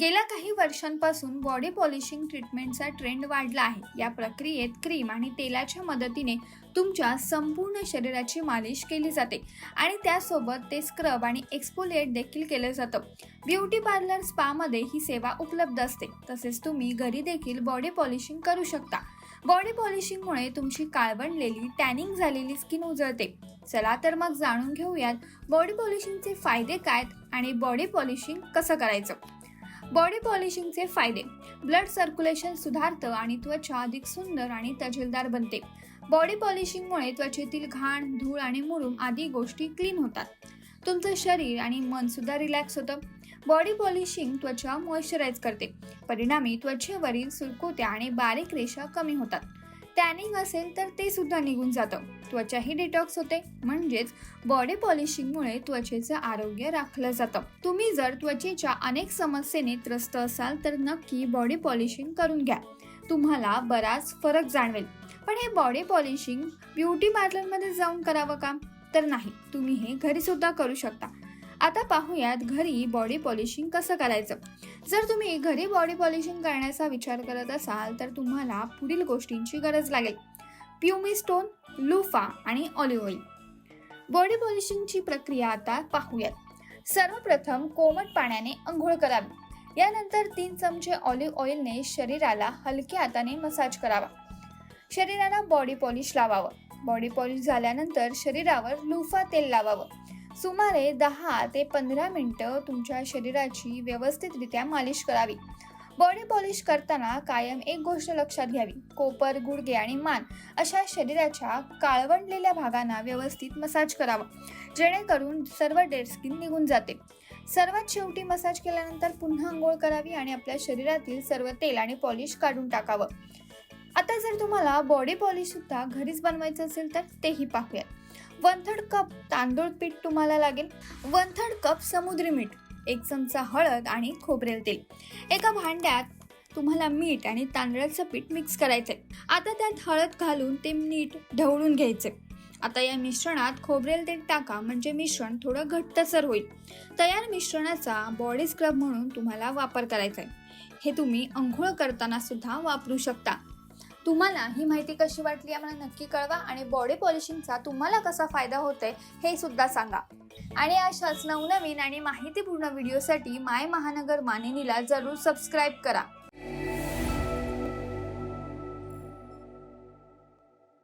गेल्या काही वर्षांपासून बॉडी पॉलिशिंग ट्रीटमेंटचा ट्रेंड वाढला आहे. या प्रक्रियेत क्रीम आणि तेलाच्या मदतीने तुमच्या संपूर्ण शरीराची मालिश केली जाते आणि त्यासोबत ते स्क्रब आणि एक्सपोलिएट देखील केलं जातं. ब्युटी पार्लर स्पामध्ये ही सेवा उपलब्ध असते. तसेच तुम्ही घरी देखील बॉडी पॉलिशिंग करू शकता. बॉडी पॉलिशिंगमुळे तुमची काळवंडलेली टॅनिंग झालेली स्किन उजळते. चला तर मग जाणून घेऊयात बॉडी पॉलिशिंगचे फायदे काय आणि बॉडी पॉलिशिंग कसं करायचं? बॉडी पॉलिशिंगचे फायदे. ब्लड सर्क्युलेशन सुधारतं आणि त्वचा अधिक सुंदर आणि तजेलदार बनते. बॉडी पॉलिशिंगमुळे त्वचेतील घाण धूळ आणि मुरूम आदी गोष्टी क्लीन होतात. तुमचं शरीर आणि मन सुद्धा रिलॅक्स होतं. बॉडी पॉलिशिंग त्वचा मॉइश्चराईज करते. परिणामी त्वचेवरील सुरकुत्या आणि बारीक रेषा कमी होतात. टॅनिंग असेल तर ते सुद्धा निघून जातं. त्वचाही डिटॉक्स होते. म्हणजेच बॉडी पॉलिशिंगमुळे त्वचेचं आरोग्य राखलं जातं. तुम्ही जर त्वचेच्या अनेक समस्येने त्रस्त असाल तर नक्की बॉडी पॉलिशिंग करून घ्या. तुम्हाला बराच फरक जाणवेल. पण हे बॉडी पॉलिशिंग ब्युटी पार्लरमध्ये जाऊन करावं का? तर नाही. तुम्ही हे घरी सुद्धा करू शकता. आता पाहूयात घरी बॉडी पॉलिशिंग कसं करायचं. जर तुम्ही घरी बॉडी पॉलिशिंग करण्याचा विचार करत असाल तर तुम्हाला पुढील गोष्टींची गरज लागेल. प्युमी स्टोन लुफा आणि ऑलिव्ह ऑइल बॉडी पॉलिशिंगची प्रक्रिया आता पाहूयात. सर्वप्रथम कोमट पाण्याने आंघोळ करावी. यानंतर तीन चमचे ऑलिव्ह ऑइलने शरीराला हलक्या हाताने मसाज करावा. शरीराला बॉडी पॉलिश लावावं. बॉडी पॉलिश झाल्यानंतर शरीरावर लुफा तेल लावावं. सुमारे दहा ते पंधरा मिनटं तुमच्या शरीराची व्यवस्थितरित्या मालिश करावी. बॉडी पॉलिश करताना कायम एक गोष्ट लक्षात घ्यावी. कोपर गुडघे आणि मान अशा शरीराच्या काळवंडलेल्या भागांना व्यवस्थित मसाज करावा. जेणेकरून सर्व डेड स्किन निघून जाते. सर्वात शेवटी मसाज केल्यानंतर पुन्हा आंघोळ करावी आणि आपल्या शरीरातील सर्व तेल आणि पॉलिश काढून टाकावं. आता जर तुम्हाला बॉडी पॉलिश सुद्धा घरीच बनवायचं असेल तर तेही पाहूयात. वन थर्ड कप तांदूळ पीठ तुम्हाला लागेल. वन थर्ड कप समुद्री मीठ एक चमचा हळद आणि खोबरेल तेल. एका भांड्यात तुम्हाला मीठ आणि तांदळाचं पीठ मिक्स करायचंय. आता त्यात हळद घालून ते नीट ढवळून घ्यायचे आता या मिश्रणात खोबरेल तेल टाका म्हणजे मिश्रण थोडं घट्टसर होईल. तयार मिश्रणाचा बॉडी स्क्रब म्हणून तुम्हाला वापर करायचा आहे हे तुम्ही अंघोळ करताना सुद्धा वापरू शकता. तुम्हाला ही माहिती कशी वाटली आम्हाला नक्की कळवा आणि बॉडी पॉलिशिंगचा तुम्हाला कसा फायदा होतोय हे सुद्धा सांगा. आणि अशाच नवनवीन आणि माहितीपूर्ण व्हिडिओसाठी माय महानगर मानिनीला जरूर सबस्क्राईब करा.